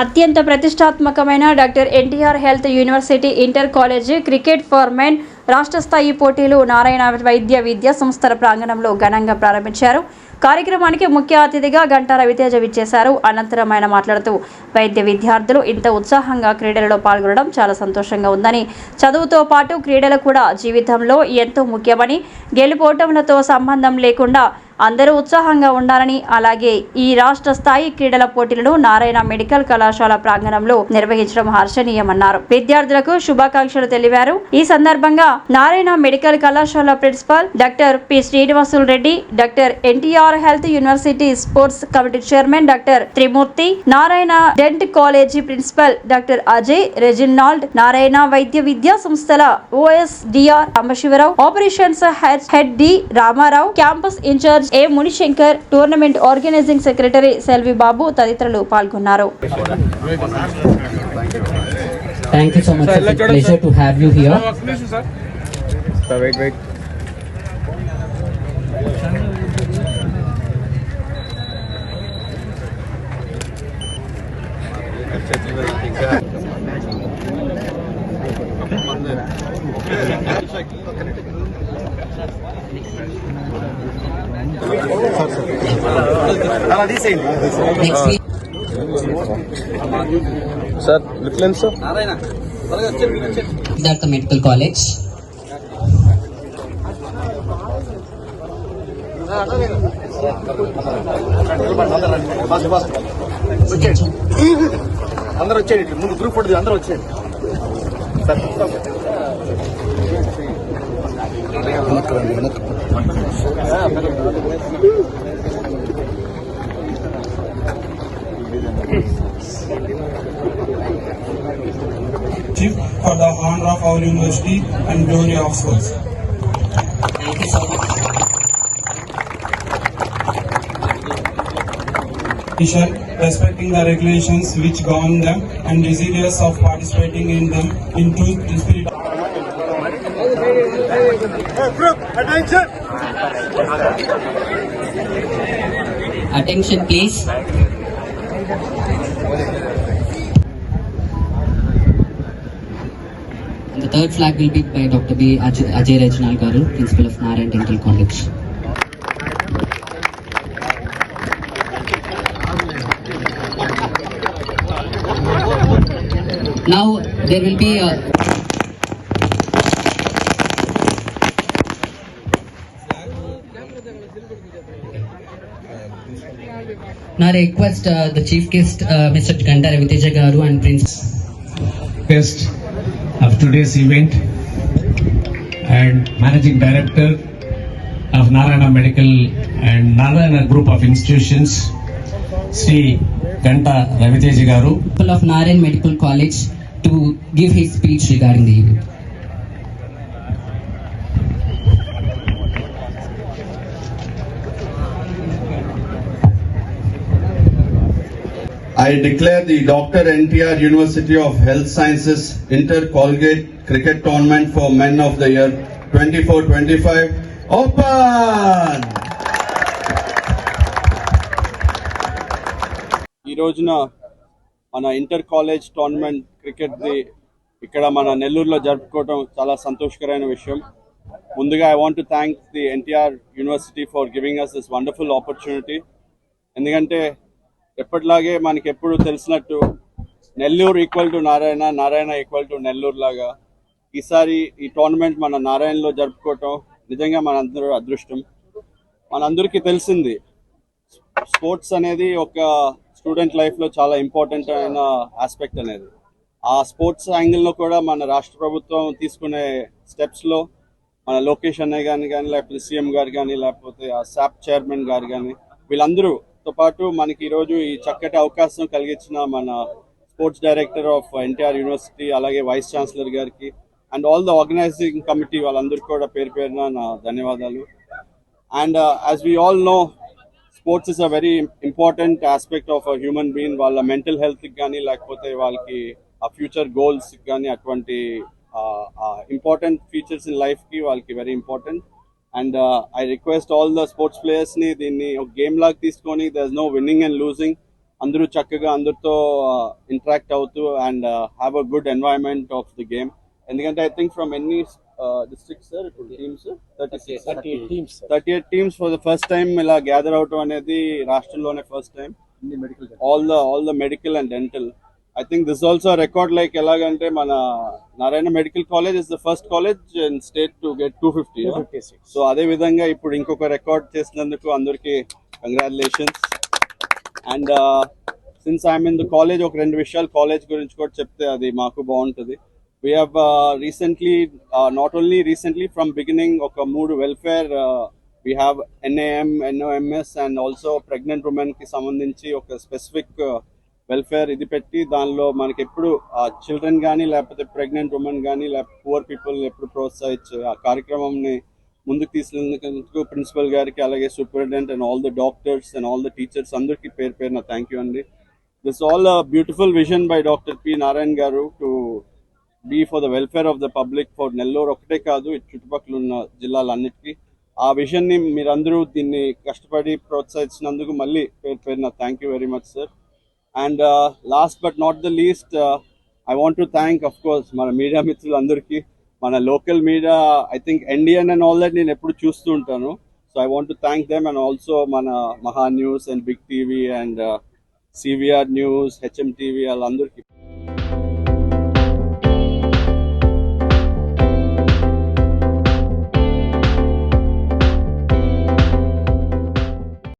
అత్యంత ప్రతిష్టాత్మకమైన doctor NTR health university inter college cricket for men రాష్ట్ర స్థాయి పోటీలు నారాయణ వైద్య విద్యా సంస్థల ప్రాంగణంలో ఘనంగా ప్రారంభించారు. కార్యక్రమానికి ముఖ్య అతిథిగా గంటా రవితేజ విచ్చేశారు. అనంతరం ఆయన మాట్లాడుతూ వైద్య విద్యార్థులు ఇంత ఉత్సాహంగా క్రీడలలో పాల్గొనడం చాలా సంతోషంగా ఉందని. చదువుతో పాటు క్రీడలు కూడా జీవితంలో ఎంతో ముఖ్యమని గెలుపోటములతో సంబంధం లేకుండా అందరూ ఉత్సాహంగా ఉండాలని అలాగే ఈ రాష్ట్ర స్థాయి క్రీడల పోటీలను నారాయణ మెడికల్ కళాశాల ప్రాంగణంలో నిర్వహించడం హర్షణీయమన్నారు. విద్యార్థులకు శుభాకాంక్షలు తెలిపారు. ఈ సందర్భంగా నారాయణ మెడికల్ కళాశాల principal doctor P. Srinivasulu Reddy doctor NTR health university sports committee chairman doctor Trimurthy Narayana dental college principal doctor Ajay Reginald Narayana వైద్య విద్యా సంస్థల OSD R Ambasivarao operations head D Ramarao campus in-charge A Munishankar tournament organizing secretary Selvi Babu తదితరులు పాల్గొన్నారు Thank you so much. It's a pleasure to have you here. Sir, wait, wait. Next week, sir లిట్లెన్ sir Medical College. అందరూ వచ్చేయండి ముందు group photo అందరూ వచ్చేయండి Chief for the honor of our university and glory of schools. Respecting the regulations which govern them and desirous of participating in them in true spirit Attention, please. The third flag will be by Dr. B. ajay Ajay Rajnal Garu, Principal of Narayan Dental College. Now there will be a Now I request uh, the chief guest, uh, Mr. Ganda Raviteja Garu and Prince. guest of today's event and managing director of Narayana Medical and Narayana Group of Institutions, Sri Ganta Raviteji Garu. Of Narayan Medical College to give his speech regarding the event. I declare the Dr. NTR University of Health Sciences Inter Colgate Cricket Tournament for Men of the Year 24-25 open. ఈ రోజున మన inter college tournament క్రికెట్ని ఇక్కడ మన నెల్లూరులో జరుపుకోవడం చాలా సంతోషకరమైన విషయం ముందుగా I want to thank the NTR university for giving us this wonderful opportunity ఎందుకంటే ఎప్పటిలాగే మనకి ఎప్పుడు తెలిసినట్టు Nellore equal to Narayana Narayana equal to Nellore లాగా ఈసారి ఈ టోర్నమెంట్ మన నారాయణలో జరుపుకోవటం నిజంగా మనందరూ అదృష్టం. మనందరికీ తెలిసింది స్పోర్ట్స్ అనేది ఒక స్టూడెంట్ లైఫ్లో చాలా ఇంపార్టెంట్ అయిన ఆస్పెక్ట్ అనేది. ఆ స్పోర్ట్స్ యాంగిల్లో కూడా మన రాష్ట్ర ప్రభుత్వం తీసుకునే స్టెప్స్లో మన లోకేష్ అన్నయ్య గారిని కానీ లేకపోతే సీఎం గారు కానీ లేకపోతే ఆ శాప్ చైర్మన్ గారు కానీ వీళ్ళందరూ తో పాటు మనకి ఈరోజు ఈ చక్కటి అవకాశం కలిగించిన మన sports director of NTR university అలాగే వైస్ ఛాన్సలర్ గారికి and all the organising committee వాళ్ళందరికీ కూడా పేరు పేరున నా ధన్యవాదాలు. And as we all know sports is a very important aspect of a human being వాళ్ళ మెంటల్ హెల్త్కి కానీ లేకపోతే వాళ్ళకి ఆ ఫ్యూచర్ గోల్స్ కానీ అటువంటి ఇంపార్టెంట్ ఫీచర్స్ ఇన్ లైఫ్కి వాళ్ళకి very important and I request all the sports ప్లేయర్స్ని దీన్ని ఒక గేమ్ లాగా తీసుకొని there is no winning and losing అందరూ చక్కగా అందరితో ఇంటరాక్ట్ అవుతూ and have a good environment of the game ఎందుకంటే ఐ థింక్ ఫ్రమ్ ఎన్ని districts sir teams thirty eight teams for the first time ఇలా గ్యాదర్ అవటం అనేది రాష్ట్రంలోనే first time all the all the medical and dental I think this also record like ఎలాగంటే మన Narayana medical college is the first college in state to get two fifty so అదే విధంగా ఇప్పుడు ఇంకొక రికార్డ్ చేసినందుకు అందరికి congratulations and since I'm in the college ఒక రెండు విషయాలు కాలేజ్ గురించి కూడా చెప్తే అది మాకు బాగుంటుంది. We have recently not only recently from beginning ఒక మూడు welfare we have NAM NOMS and also pregnant ఉమెన్కి సంబంధించి ఒక స్పెసిఫిక్ వెల్ఫేర్ ఇది పెట్టి దానిలో మనకి ఎప్పుడు చిల్డ్రన్ కానీ లేకపోతే ప్రెగ్నెంట్ ఉమెన్ కానీ లేకపోతే పువర్ పీపుల్ ఎప్పుడు ప్రోత్సహించే ఆ కార్యక్రమంని ముందుకు తీసుకెళ్ళినందుకు ప్రిన్సిపల్ గారికి అలాగే superintendent and all the doctors and all the teachers అందరికీ పేరు పేరున థ్యాంక్ యూ అండి. This all beautiful vision by doctor P Narayana garu to be for the welfare of the public for Nellore ఒకటే కాదు చుట్టుపక్కల ఉన్న జిల్లాలన్నిటికీ. ఆ విషయాన్ని మీరందరూ దీన్ని కష్టపడి ప్రోత్సహించినందుకు మళ్ళీ పేరు పేరున thank you very much sir and last but not the least I want to thank of course మన మీడియా మిత్రులందరికీ. మన local media I think Indian and all that నేను ఎప్పుడు చూస్తూ ఉంటాను. So I want to thank them and also మన Maha News and Big TV and CVR News HM TV వాళ్ళందరికీ.